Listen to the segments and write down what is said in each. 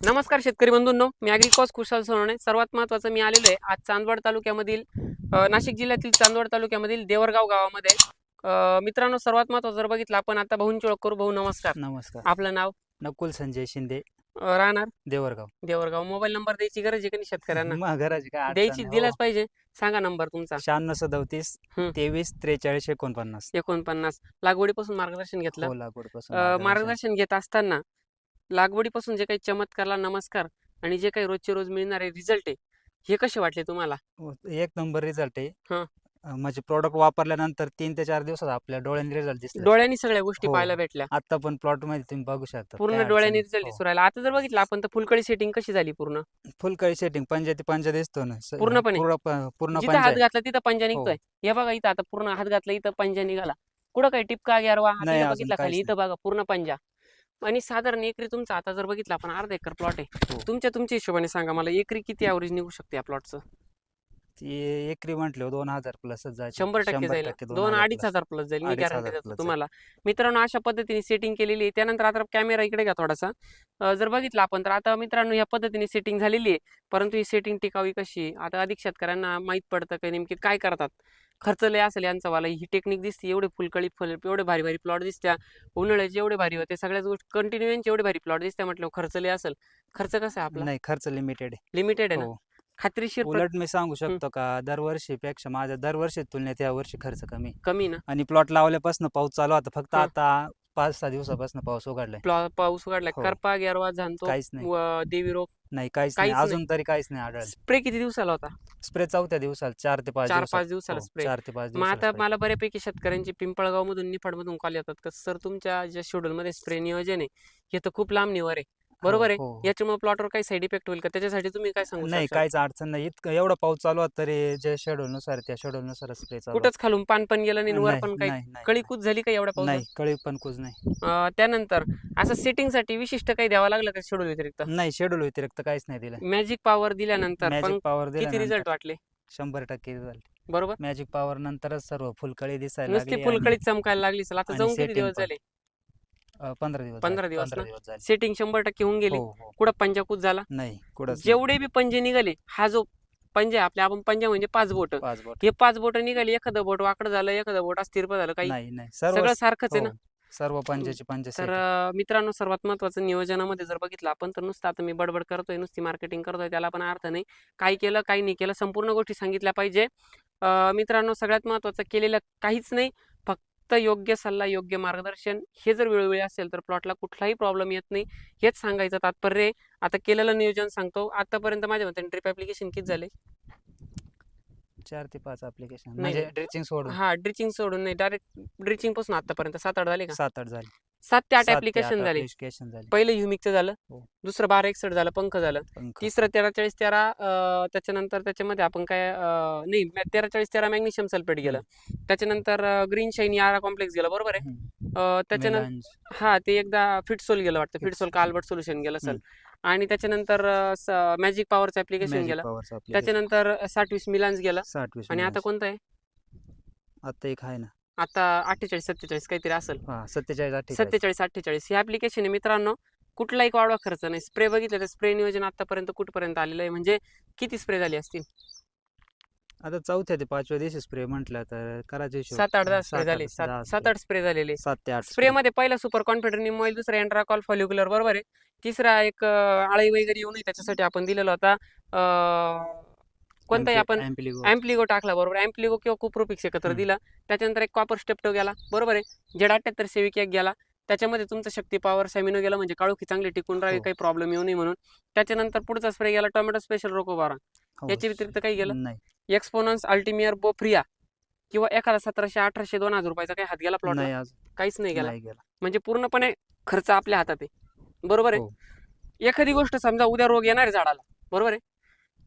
नमस्कार शेतकरी बंधूंनो मी अॅग्रिकॉस कुशल सोनवणे. सर्वात महत्त्वाचं मी आलेलो आहे आज चांदवड तालुक्यामधील नाशिक जिल्ह्यातील चांदवड तालुक्यामधील देवरगाव गावामध्ये. मित्रांनो सर्वात महत्त्वाचं जर बघितलं आपण आता भाऊंची ओळख करू. भाऊ नमस्कार. नमस्कार. आपलं नाव? नकुल संजय शिंदे. राहणार? देवरगाव. देवरगाव. मोबाईल नंबर द्यायची गरज आहे का नाही शेतकऱ्यांना? काय अडचण द्यायची. दिलाच हो. पाहिजे. सांगा नंबर तुमचा. शहाण्णव सदोतीस. तेवीस त्रेचाळीस एकोणपन्नास. एकोणपन्नास. लागवडीपासून मार्गदर्शन घेतलं. हो. मार्गदर्शन घेत असताना लागवडीपासून जे काही चमत्कारला नमस्कार आणि जे काही रोजचे रोज मिळणारे रिझल्ट आहे हे कसे वाटले तुम्हाला हो, एक नंबर रिझल्ट आहे हा. म्हणजे प्रोडक्ट वापरल्यानंतर तीन ते चार दिवसात आपल्या डोळ्यांनी रिझल्ट दिसले डोळ्यांनी सगळ्या गोष्टी हो. पाहायला भेटल्या आता पण प्लॉटमध्ये तुम्ही बघू शकता पूर्ण डोळ्यांनी रिझल्ट नाही. दिसू राहिला आता जर बघितलं आपण तर फुलकळी सेटिंग कशी झाली पूर्ण हो. फुल कळी सेटिंग पंजा ते पंजा दिसतो ना पूर्णपणे? पूर्ण हात. घातला तिथं पंजा हो. निघतोय हे बघा इथं आता पूर्ण हात घातला इथं पंजा निघाला कुठं काही टिपका अजून बघितला खाली इथं बघा पूर्ण पंजा आणि साधारण एकरी तुमचा आता जर बघितलं आपण अर्धा एकर प्लॉट आहे. हो. तुमच्या तुमच्या हिशोबाने सांगा मला एकरी किती ॲव्हरेज निघू शकते या प्लॉटचं ती एकरी म्हटलं दोन हजार जायचे. शंभर टक्के जाईल. दोन अडीच. हजार प्लस जाईल. मी गॅरंटी देतो तुम्हाला. मित्रांनो अशा पद्धतीने सेटिंग केलेली आहे. त्यानंतर आता कॅमेरा इकडे घ्या थोडासा. जर बघितलं आपण तर आता मित्रांनो या पद्धतीने सेटिंग झालेली आहे. परंतु ही सेटिंग टिकावी कशी आता अधिक शेतकऱ्यांना माहीत पडतं की नेमकी काय करतात. खर्च लय असेल यांचा वाला ही टेक्निक दिसते एवढे फुलकळी फुल एवढे भारी भारी प्लॉट दिसत्या. उन्हाळ्याचे एवढे भारी होते सगळ्याच गोष्टी कंटिन्यू यांचे एवढे भारी प्लॉट दिसत्या. म्हटलं खर्च लय असेल. खर्च कसा आहे आपला? नाही खर्च लिमिटेड आहे. लिमिटेड आहे ना? हो. खात्रीशीर उलट मी सांगू शकतो का दरवर्षीपेक्षा माझ्या दरवर्षी तुलनेत या वर्षी खर्च कमी कमी ना? आणि प्लॉट लावल्यापासून पाऊस चालू होता. फक्त हा. आता पाच सहा दिवसापासून पाऊस उघडलाय. प्लॉ पाऊस उघडला हो. करपा ग्यारवा झांतो काहीच नाही. व देवी रोग. नाही काहीच नाही. काहीच नाही. अजून तरी काहीच नाही आढळलं. स्प्रे किती दिवसाला होता? स्प्रे चौथ्या दिवसाला चार ते पाच चार दिवसात. पाच दिवसाला हो, स्प्रे. चार ते पाच मग दिवसाला आता spray. मला बऱ्यापैकी शेतकऱ्यांची पिंपळगाव मधून निफाड मधून कॉल येतात. का सर तुमच्या ज्या शेड्यूल मध्ये स्प्रे नियोजन आहे हे तर खूप लांब निवर आहे. बरोबर आहे. हो, हो. याच्यामुळे प्लॉटवर काही साईड इफेक्ट होईल का? त्याच्यासाठी तुम्ही काय सांगू नाही शकता? काहीच अडचण नाही. इतकं एवढा पाऊस चालू होता तरी जे शेड्यूल नुसार त्या शेड्यूल नुसार स्प्रे चालू कुठंच खालून पान पण गेलं नाही आणि वर नाही, पण काही नाही, नाही, कळी कूच झाली का एवढ्या नाही पाऊस कळी पण कुज नाही त्यानंतर असं सेटिंगसाठी विशिष्ट काही द्यावं लागलं का शेड्यूल व्यतिरिक्त? नाही शेड्यूल व्यतिरिक्त काहीच नाही दिलं. मॅजिक पॉवर दिल्यानंतर पण मॅजिक पॉवर किती रिझल्ट दिला वाटले? शंभर टक्के रिझल्ट बरोबर. मॅजिक पॉवर नंतरच सर्व फुलकळी दिसायला नुसती लागली आणि, फुलकळीत चमकायला लागली चला आता आणि जाऊन किती setting दिवस पण. झाले? अं, पंधरा दिवस पंधरा झाले, दिवस पंधरा ना? दिवस झाले. सेटिंग शंभर टक्के होऊन गेली. हो हो. कुठं पंजाकूच झाला? नाही कुठंच जेवढे बी पंजे निघाले हा जो पंजे आपले आपण पंजा म्हणजे पाच बोट. पाच बोट. हे पाच बोट निघाली एखादं बोट वाकडं झालं एखादं बोट स्थिरप झालं काही नाही नाही. सर्व सगळं सारखंच आहे ना? हो, सर्व पंचाची पंच तर अं, मित्रांनो सर्वात महत्वाचं नियोजनामध्ये जर बघितलं आपण तर नुसतं आता मी बडबड करतोय नुसती मार्केटिंग करतोय त्याला पण अर्थ नाही. काय केलं काही नाही केलं संपूर्ण गोष्टी सांगितल्या पाहिजे. अं, मित्रांनो सगळ्यात महत्वाचं केलेलं काहीच नाही. फक्त योग्य सल्ला योग्य मार्गदर्शन हे जर वेळोवेळी असेल तर प्लॉटला कुठलाही प्रॉब्लेम येत नाही हेच सांगायचं तात्पर्य आता केलेलं नियोजन सांगतो आतापर्यंत माझ्या मते ड्रिप ऍप्लिकेशन किती झाले चार ते पाच ऍप्लिकेशन म्हणजे नाही. ड्रिचिंग सोडून हा ड्रिचिंग सोडून नाही डायरेक्ट ड्रिचिंगपासून आतापर्यंत सात आठ झाले का सात आठ झाले सात ते आठ सात ते ऍप्लिकेशन आठ झाले application झाले पहिलं युमिकचं झालं हो. दुसरं बारा एकसठ झालं पंख झालं पंख. तिसरं तेरा चाळीस तेरा अं, त्याच्यानंतर त्याच्यामध्ये आपण काय अं, नाही मॅ- तेरा चाळीस तेरा मॅग्नेशियम सल्फेट गेलं त्याच्यानंतर ग्रीन शाईन यारा कॉम्प्लेक्स गेलं बरोबर आहे हम्म. त्याच्यानंतर. हा ते एकदा फिटसोल गेलं वाटतं फिटसोल. का अल्बर्ट सोल्युशन गेलं सर आणि त्याच्यानंतर मॅजिक पॉवरचं ऍप्लिकेशन Magic गेलं application. त्याच्यानंतर साठ वीस मिलान्स गेलं साठ वीस आणि आता. कोणतं आहे आता एक आहे ना आता अठ्ठेचाळीस सत्तेचाळीस काहीतरी असेल. हा सत्तेचाळीस अठ्ठेचाळीस. सत्तेचाळीस अठ्ठेचाळीस हे ऍप्लिकेशन आहे मित्रांनो. कुठलाही वाढवा खर्च नाही. स्प्रे बघितलं तर स्प्रे नियोजन आतापर्यंत कुठपर्यंत आलेलं आहे? म्हणजे किती स्प्रे झाली असतील? आता चौथ्या ते पाचव्या दिवशी स्प्रे म्हटलं तर करायचे. सात आठ दहा स्प्रे झाले. सात सात. आठ स्प्रे झालेले. सात ते आठ स्प्रे मध्ये पहिला सुपर कॉन्फिडंट निमॉईल दुसरा एंड्राकॉल फॉल्युक्युलर बरोबर आहे. तिसरा एक आळी वगैरे येऊ नये त्याच्यासाठी आपण दिलेला होता. कोणताही Ampli- आपण. अँप्लिगो टाकला बरोबर. अँप्लिगो किंवा कुप्रोपिक्स एकत्र. दिला. त्याच्यानंतर एक कॉपर स्टेप्टो गेला. बरोबर आहे. जेड अठ्याहत्तर सेविक एक गेला. त्याच्यामध्ये तुमचं शक्ती पॉवर सॅमिनो गेला म्हणजे काळोखी चांगली टिकून राहावी हो. काही प्रॉब्लेम येऊ नये म्हणून. त्याच्यानंतर पुढचा स्प्रे गेला टोमॅटो स्पेशल रोकोबारा हो. याच्या व्यतिरिक्त काही गेलं? नाही. एक्सपोनन्स अल्टिमियर बोफ्रिया किंवा एखादा सतराशे अठराशे दोन हजार रुपयाचा काही हात गेला प्लॉट काहीच नाही गेला. म्हणजे पूर्णपणे खर्च आपल्या हातात आहे. बरोबर आहे. हो. एखादी गोष्ट समजा उद्या रोग येणार आहे झाडाला. बरोबर आहे.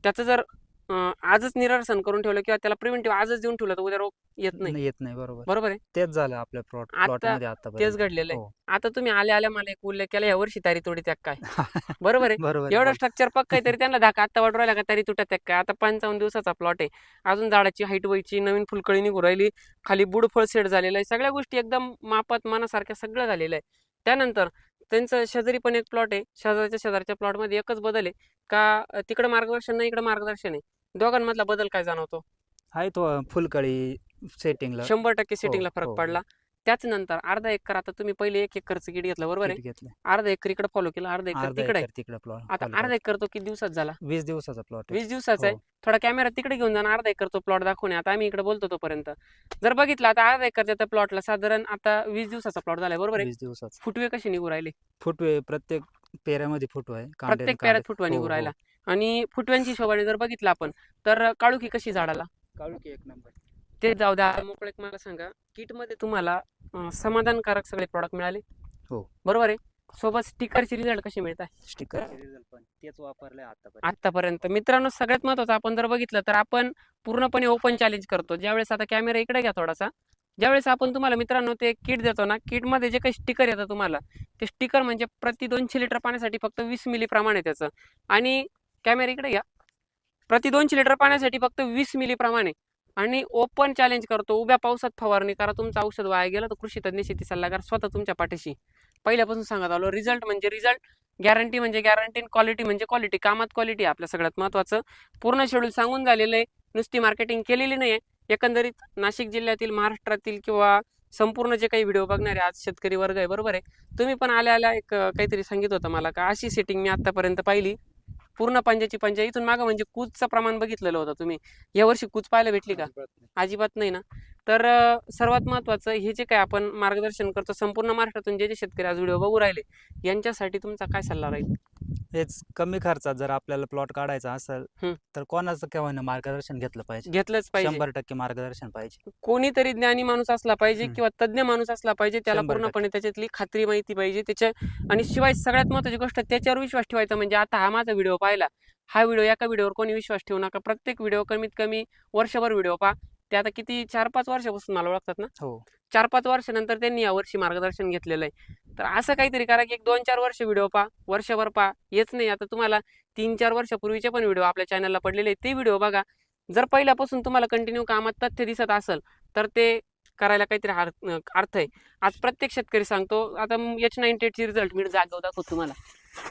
त्याचं जर आजच निरासन करून ठेवलं किंवा त्याला प्रिव्हेंटिव्ह आजच देऊन ठेवलं तर उद्या रोग येत नाही. येत नाही बरोबर. बरोबर आहे? तेच झालं आपल्या प्लॉट आता प्लॉटमध्ये तेच आता घडलेलं आहे. हो. आता तुम्ही आल्या आल्या मला एक उल्लेख केला या वर्षी तारी तोडी त्याग काय? बरोबर आहे? एवढं. स्ट्रक्चर पक्क आहे तरी त्यांना धाका. आत्ता वाढू राहिला का तरी तुटत आहे काय? आता पंचावन्न दिवसाचा प्लॉट आहे. अजून झाडाची हाईट व्हायची नवीन फुलकळी निघू राहिली. खाली बुड फळ सेट झालेलं आहे. सगळ्या गोष्टी एकदम मापात मनासारख्या सगळं झालेलं आहे. त्यानंतर त्यांचं शेजारी पण एक प्लॉट आहे. शेजारच्या शेजारच्या प्लॉटमध्ये एकच बदल आहे. का तिकडं मार्गदर्शन नाही इकडं मार्गदर्शन आहे. दोघांमधला बदल काय जाणवतो? आहे तो फुलकळी सेटिंगला शंभर टक्के सेटिंगला हो, फरक हो. पडला. त्याच नंतर अर्धा एकर आता तुम्ही पहिले एक एकरचं किट घेतलं बरोबर आहे? घेतलं. अर्धा एकर इकडे फॉलो केलं अर्धा एकर तिकडे. आहे. एकर तिकडे प्लॉट आता अर्धा एकर तो किती दिवसात झाला? वीस दिवसाचा प्लॉट वीस दिवसाचा आहे? हो. थोडा कॅमेरा तिकडे घेऊन जाणार अर्धा एकर तो प्लॉट दाखवणे आता आम्ही इकडे बोलतो तोपर्यंत. जर बघितलं आता अर्धा एकरच्या त्या प्लॉटला साधारण आता वीस दिवसाचा प्लॉट झालाय बरोबर आहे? वीस दिवसाचा. फुटवे कसे निघू राहिले? फुटवे प्रत्येक पेऱ्यामध्ये फुटवा आहे प्रत्येक पेऱ्यात. फुटवा हो, निघू हो. राहिला. आणि फुटव्यांची हिशोबाने जर बघितलं आपण तर काळुखी कशी झाडाला? काळुकी एक नंबर ते जाऊ द्या. मोकळे मला सांगा. किटमध्ये तुम्हाला अं, समाधानकारक सगळे प्रॉडक्ट मिळाले? हो. बरोबर आहे? सोबत स्टिकरचे रिझल्ट कसे मिळतात स्टिकर. पण. तेच वापरले आतापर्यंत. आतापर्यंत. मित्रांनो सगळ्यात महत्वाचं आपण जर बघितलं तर आपण पूर्णपणे ओपन चॅलेंज करतो. ज्यावेळेस आता कॅमेरा इकडे घ्या थोडासा. ज्यावेळेस आपण तुम्हाला मित्रांनो ते किट देतो ना किटमध्ये जे काही स्टिकर येतं तुम्हाला ते स्टिकर म्हणजे प्रति दोनशे लिटर पाण्यासाठी फक्त वीस मिली प्रमाण आहे त्याचं. आणि कॅमेरा इकडे घ्या. प्रति दोनशे लिटर पाण्यासाठी फक्त वीस मिली प्रमाण आहे. आणि ओपन चॅलेंज करतो. उभ्या पावसात फवारणी करा. तुमचं औषध वाया गेलं तर कृषी तज्ञ शेती सल्लागार स्वतः तुमच्या पाठीशी. पहिल्यापासून सांगत आलो रिझल्ट म्हणजे रिझल्ट गॅरंटी म्हणजे गॅरंटी क्वालिटी म्हणजे क्वालिटी कामात क्वालिटी आपल्या सगळ्यात महत्त्वाचं पूर्ण शेड्यूल सांगून झालेलं आहे. नुसती मार्केटिंग केलेली नाही आहे एकंदरीत नाशिक जिल्ह्यातील महाराष्ट्रातील किंवा संपूर्ण जे काही व्हिडिओ बघणारे आज शेतकरी वर्ग आहे बरोबर आहे. तुम्ही पण आल्या आल्या एक काहीतरी सांगित होतं मला का? अशी सेटिंग मी आतापर्यंत पाहिली. पूर्ण पंजाची पंजा. इथून मागं म्हणजे कूचचं प्रमाण बघितलेलं होतं तुम्ही. यावर्षी कूच पाहायला भेटली का? अजिबात नाही ना? तर सर्वात महत्त्वाचं हे जे काय आपण मार्गदर्शन करतो संपूर्ण महाराष्ट्रातून जे जे शेतकरी आज व्हिडिओ बघू राहिले यांच्यासाठी तुमचा काय सल्ला राहील? हेच कमी खर्चात जर आपल्याला प्लॉट काढायचा असेल हम्म. तर कोणाचं केव्हा मार्गदर्शन घेतलं पाहिजे? घेतलंच पाहिजे. शंभर टक्के मार्गदर्शन पाहिजे. कोणीतरी ज्ञानी माणूस असला पाहिजे हम्म. किंवा तज्ज्ञ माणूस असला पाहिजे त्याला शंभर टक्के. पूर्णपणे त्याच्यातली खात्री माहिती पाहिजे. त्याच्या आणि शिवाय सगळ्यात महत्त्वाची गोष्ट त्याच्यावर विश्वास ठेवायचा म्हणजे आता हा माझा व्हिडिओ पाहिला. हा व्हिडिओ एका व्हिडिओवर कोणी विश्वास ठेवू नका. प्रत्येक व्हिडिओ कमीत कमी वर्षभर व्हिडिओ पहा. ते आता किती चार पाच वर्षापासून मला ओळखतात ना. हो. चार पाच वर्षानंतर त्यांनी यावर्षी मार्गदर्शन घेतलेलं आहे. तर असं काहीतरी करा की एक दोन चार वर्ष व्हिडिओ पहा वर्षभर पहा येच नाही. आता तुम्हाला तीन चार वर्षापूर्वीचे पण व्हिडिओ आपल्या चॅनलला पडलेले आहेत ते व्हिडिओ बघा. जर पहिल्यापासून तुम्हाला कंटिन्यू कामात तथ्य दिसत असेल तर ते करायला काहीतरी अर्थ आहे. आज प्रत्येक शेतकरी सांगतो आता एच नाईन्टी एटची रिझल्ट मी जागेवर दाखवतो तुम्हाला.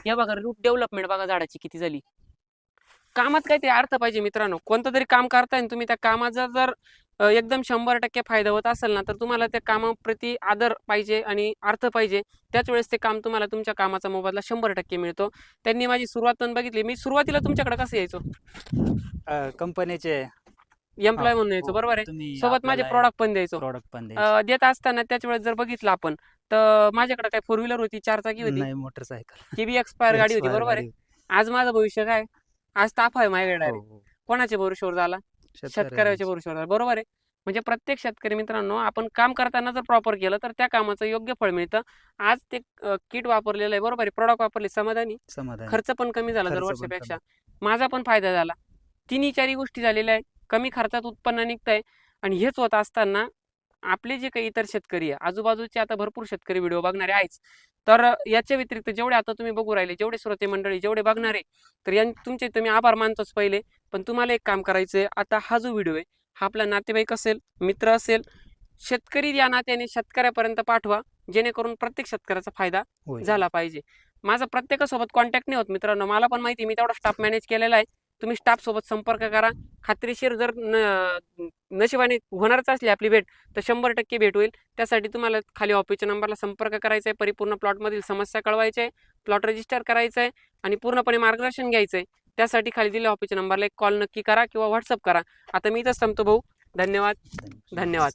या बघा रूट डेव्हलपमेंट बघा झाडाची किती झाली. कामात काहीतरी अर्थ पाहिजे मित्रांनो. कोणतं तरी काम करताय तुम्ही त्या कामाचा जर एकदम शंभर टक्के फायदा होत असेल ना तर तुम्हाला त्या कामाप्रती आदर पाहिजे आणि अर्थ पाहिजे. त्याच वेळेस ते काम तुम्हाला तुमच्या कामाचा मोबदला शंभर टक्के मिळतो. त्यांनी माझी सुरुवात पण बघितली. मी सुरुवातीला तुमच्याकडे कसं यायचो? कंपनीचे एम्प्लॉय म्हणून यायचो बरोबर आहे? सोबत माझे प्रॉडक्ट पण द्यायचो. प्रॉडक्ट पण द्यायचे. अ, देत असताना त्याच वेळेस जर बघितलं आपण तर माझ्याकडे काय फोर व्हीलर होती चार चाकी होती. नाही मोटरसायकल की बी एक्सपायर गाडी होती बरोबर आहे? आज माझं भविष्य काय? आज ताफ आहे माझ्याकडे हो, direct. कोणाच्या भरोश्यावर झाला? शेतकऱ्याच्या भरोश्यावर झाला. बरोबर आहे. म्हणजे प्रत्येक शेतकरी मित्रांनो आपण काम करताना जर प्रॉपर केलं तर त्या कामाचं योग्य फळ मिळतं. आज ते किट वापरलेलं आहे. बरोबर आहे. प्रॉडक्ट वापरले समाधानी. समाधान. खर्च पण कमी झाला खर्च पण दरवर्षीपेक्षा. माझा पण फायदा झाला. तिन्ही चारही गोष्टी झालेल्या आहे कमी खर्चात उत्पन्न निघतंय. आणि हेच होत असताना आपले जे काही इतर शेतकरी आहे आजूबाजूचे आता भरपूर शेतकरी व्हिडिओ बघणारे आहेच. तर याच्या व्यतिरिक्त जेवढे आता तुम्ही बघू राहिले जेवढे श्रोते मंडळी जेवढे बघणारे तर यां तुमचे तुम्ही आभार मानतोच पहिले. पण तुम्हाला एक काम करायचं आहे आता हा जो व्हिडिओ आहे हा आपला नातेवाईक असेल मित्र असेल शेतकरी या नात्याने शेतकऱ्यापर्यंत पाठवा जेणेकरून प्रत्येक शेतकऱ्याचा फायदा. झाला पाहिजे. माझा प्रत्येकासोबत कॉन्टॅक्ट नाही होत मित्रांनो मला पण माहिती मी तेवढा स्टाफ मॅनेज केलेला आहे. तुम्ही स्टाफसोबत संपर्क करा. खात्रीशीर जर न नशिबाने होणारच असली आपली भेट तर शंभर टक्के भेट होईल. त्यासाठी तुम्हाला खाली ऑफिसच्या नंबरला संपर्क करायचा आहे परिपूर्ण प्लॉटमधील समस्या कळवायची आहे प्लॉट रजिस्टर करायचं आहे आणि पूर्णपणे मार्गदर्शन घ्यायचं आहे त्यासाठी खाली दिलेल्या ऑफिसच्या नंबरला एक कॉल नक्की करा किंवा व्हॉट्सअप करा. आता मी इथंच थांबतो भाऊ. धन्यवाद. धन्यवाद.